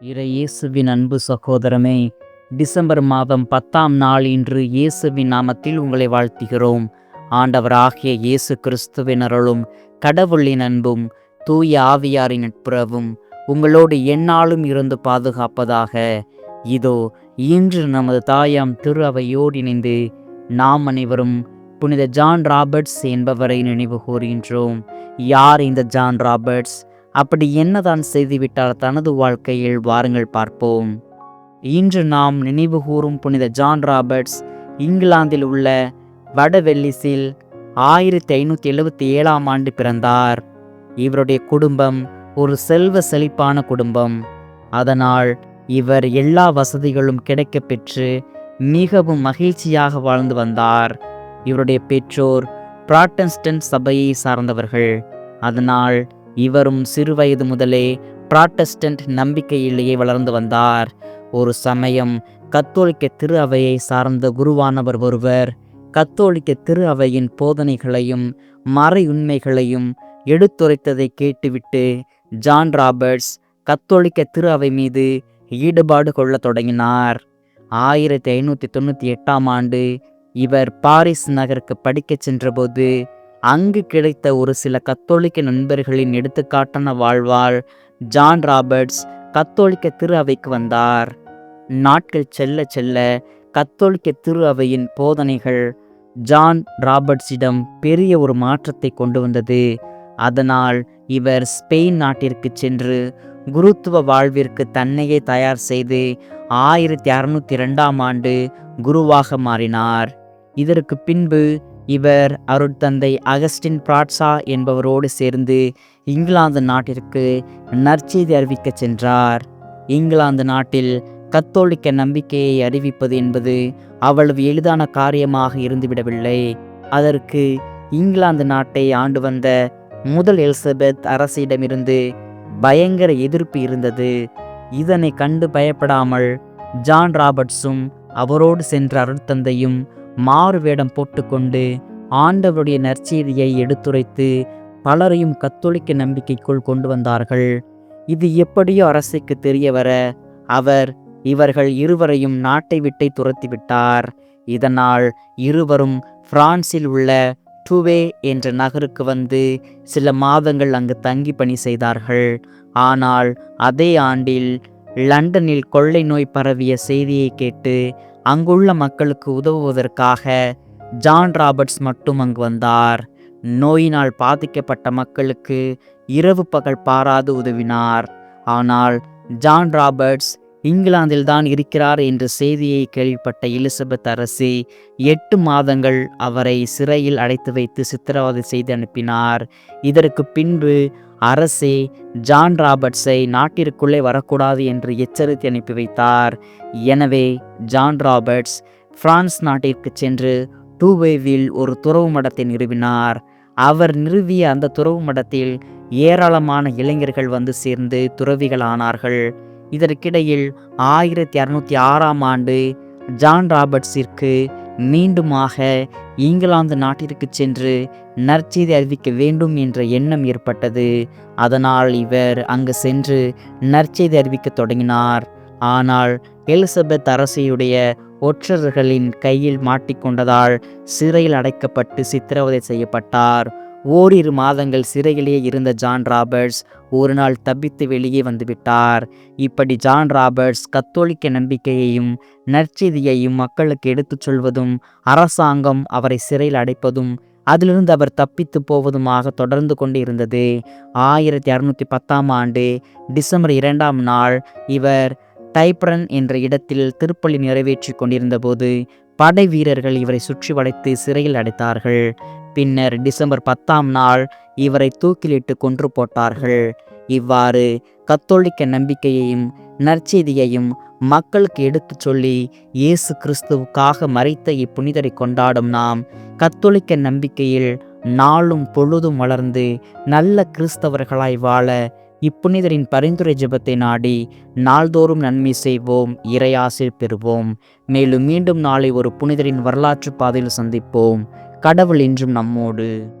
இறை இயேசுவின் அன்பு சகோதரமே டிசம்பர் மாதம் பத்தாம் நாள் இன்று இயேசுவின் நாமத்தில் உங்களை வாழ்த்துகிறோம். ஆண்டவராகிய இயேசு கிறிஸ்துவின் அருளும் கடவுளின் அன்பும் தூய ஆவியாரின் நட்புறவும் உங்களோடு எந்நாளும் இருந்து பாதுகாப்பதாக. இதோ இன்று நமது தாயாம் திரு அவையோடு இணைந்து நாம் அனைவரும் புனித ஜான் ராபர்ட்ஸ் என்பவரை நினைவு கூறுகின்றோம் யார் இந்த ஜான் ராபர்ட்ஸ்? அப்படி என்னதான் செய்துவிட்டார் தனது வாழ்க்கையில் வாருங்கள் பார்ப்போம். இன்று நாம் நினைவு கூறும் புனித ஜான் ராபர்ட்ஸ் இங்கிலாந்தில் உள்ள வடவெல்லிஸில் ஆயிரத்தி ஐநூற்றி எழுபத்தி ஏழாம் ஆண்டு பிறந்தார். இவருடைய குடும்பம் ஒரு செல்வ செழிப்பான குடும்பம். அதனால் இவர் எல்லா வசதிகளும் கிடைக்கப் பெற்று மிகவும் மகிழ்ச்சியாக வாழ்ந்து வந்தார். இவருடைய பெற்றோர் பிராட்டன்ஸ்டன் சபையை சார்ந்தவர்கள். அதனால் இவரும் சிறுவயது முதலே புராட்டஸ்டன்ட் நம்பிக்கையிலேயே வளர்ந்து வந்தார். ஒரு சமயம் கத்தோலிக்க திரு அவையை சார்ந்த குருவானவர் ஒருவர் கத்தோலிக்க திரு அவையின் போதனைகளையும் மறையுண்மைகளையும் எடுத்துரைத்ததை கேட்டுவிட்டு ஜான் ராபர்ட்ஸ் கத்தோலிக்க திரு அவை மீது ஈடுபாடு கொள்ளத் தொடங்கினார். ஆயிரத்தி ஐநூற்றி தொண்ணூற்றி எட்டாம் ஆண்டு இவர் பாரிஸ் நகருக்கு படிக்கச் சென்றபோது அங்கு கிடைத்த ஒரு சில கத்தோலிக்க நண்பர்களின் எடுத்துக்காட்டான வாழ்வால் ஜான் ராபர்ட்ஸ் கத்தோலிக்க திரு அவைக்கு வந்தார். நாட்கள் செல்ல செல்ல கத்தோலிக்க திரு அவையின் போதனைகள் ஜான் ராபர்ட்ஸிடம் பெரிய ஒரு மாற்றத்தை கொண்டு வந்தது. அதனால் இவர் ஸ்பெயின் நாட்டிற்கு சென்று குருத்துவ வாழ்விற்கு தன்னையே தயார் செய்து ஆயிரத்தி அறுநூத்தி ரெண்டாம் ஆண்டு குருவாக மாறினார். இதற்கு பின்பு இவர் அருட்தந்தை அகஸ்டின் பிராட்ஸா என்பவரோடு சேர்ந்து இங்கிலாந்து நாட்டிற்கு நற்செய்தி அறிவிக்கச் சென்றார். இங்கிலாந்து நாட்டில் கத்தோலிக்க நம்பிக்கையை அறிவிப்பது என்பது அவ்வளவு எளிதான காரியமாக இருந்துவிடவில்லை. அதற்கு இங்கிலாந்து நாட்டை ஆண்டு வந்த முதல் எலிசபெத் அரசிடமிருந்து பயங்கர எதிர்ப்பு இருந்தது. இதனை கண்டு பயப்படாமல் ஜான் ராபர்ட்ஸும் அவரோடு சென்ற அருட்தந்தையும் மாறு வேடம் போட்டுக்கொண்டு ஆண்டவருடைய நற்செய்தியை எடுத்துரைத்து பலரையும் கத்தோலிக்க நம்பிக்கைக்குள் கொண்டு வந்தார்கள். இது எப்படியோ அரசுக்கு தெரிய வர அவர் இவர்கள் இருவரையும் நாட்டை விட்டே துரத்திவிட்டார். இதனால் இருவரும் பிரான்சில் உள்ள டுவே என்ற நகருக்கு வந்து சில மாதங்கள் அங்கு தங்கி பணி செய்தார்கள். ஆனால் அதே ஆண்டில் லண்டனில் கொள்ளை நோய் பரவிய செய்தியை கேட்டு அங்குள்ள மக்களுக்கு உதவுவதற்காக ஜான் ராபர்ட்ஸ் மட்டும் அங்கு வந்தார். நோயினால் பாதிக்கப்பட்ட மக்களுக்கு இரவு பகல் பாராது உதவினார். ஆனால் ஜான் ராபர்ட்ஸ் இங்கிலாந்தில் தான் இருக்கிறார் என்ற செய்தியை கேள்விப்பட்ட எலிசபெத் அரசி எட்டு மாதங்கள் அவரை சிறையில் அடைத்து வைத்து சித்திரவதை செய்து அனுப்பினார். இதற்கு பின்பு அரசே ஜான் ராபர்ட்ஸை நாட்டிற்குள்ளே வரக்கூடாது என்று எச்சரித்து அனுப்பி வைத்தார். எனவே ஜான் ராபர்ட்ஸ் பிரான்ஸ் நாட்டிற்கு சென்று டூவேவில் ஒரு துறவு மடத்தை நிறுவினார். அவர் நிறுவிய அந்த துறவு மடத்தில் ஏராளமான இளைஞர்கள் வந்து சேர்ந்து துறவிகளானார்கள் இதற்கிடையில் ஆயிரத்தி அறுநூத்தி ஆறாம் ஆண்டு ஜான் ராபர்ட்ஸிற்கு மீண்டுமாக இங்கிலாந்து நாட்டிற்கு சென்று நற்செய்தி அறிவிக்க வேண்டும் என்ற எண்ணம் ஏற்பட்டது. அதனால் இவர் அங்கு சென்று நற்செய்தி அறிவிக்க தொடங்கினார். ஆனால் எலிசபெத் அரசியுடைய ஒற்றர்களின் கையில் மாட்டிக்கொண்டதால் சிறையில் அடைக்கப்பட்டு சித்திரவதை செய்யப்பட்டார். ஓரிரு மாதங்கள் சிறையிலேயே இருந்த ஜான் ராபர்ட்ஸ் ஒரு நாள் தப்பித்து வெளியே வந்துவிட்டார். இப்படி ஜான் ராபர்ட்ஸ் கத்தோலிக்க நம்பிக்கையையும் நற்செய்தியையும் மக்களுக்கு எடுத்துச் சொல்வதும் அரசாங்கம் அவரை சிறையில் அடைப்பதும் அதிலிருந்து அவர் தப்பித்து போவதுமாக தொடர்ந்து கொண்டு இருந்தது ஆயிரத்தி அறுநூற்றி பத்தாம் ஆண்டு டிசம்பர் இரண்டாம் நாள் இவர் டைப்ரன் என்ற இடத்தில் திருப்பலி நிறைவேற்றி கொண்டிருந்தபோது படை வீரர்கள் இவரை சுற்றி வளைத்து சிறையில் அடைத்தார்கள். பின்னர் டிசம்பர் பத்தாம் நாள் இவரை தூக்கிலிட்டு கொன்று போட்டார்கள். இவ்வாறு கத்தோலிக்க நம்பிக்கையையும் நற்செய்தியையும் மக்களுக்கு எடுத்துச் சொல்லி இயேசு கிறிஸ்துவுக்காக மறைத்த இப்புனிதரை கொண்டாடும் நாம் கத்தோலிக்க நம்பிக்கையில் நாளும் பொழுதும் வளர்ந்து நல்ல கிறிஸ்தவர்களாய் வாழ இப்புனிதரின் பரிந்துரை ஜெபத்தை நாடி நாள்தோறும் நன்மை செய்வோம் இறையாசில் பெறுவோம். மேலும் மீண்டும் நாளை ஒரு புனிதரின் வரலாற்று பாதையில் சந்திப்போம். கடவுள் என்றும் நம்மோடு.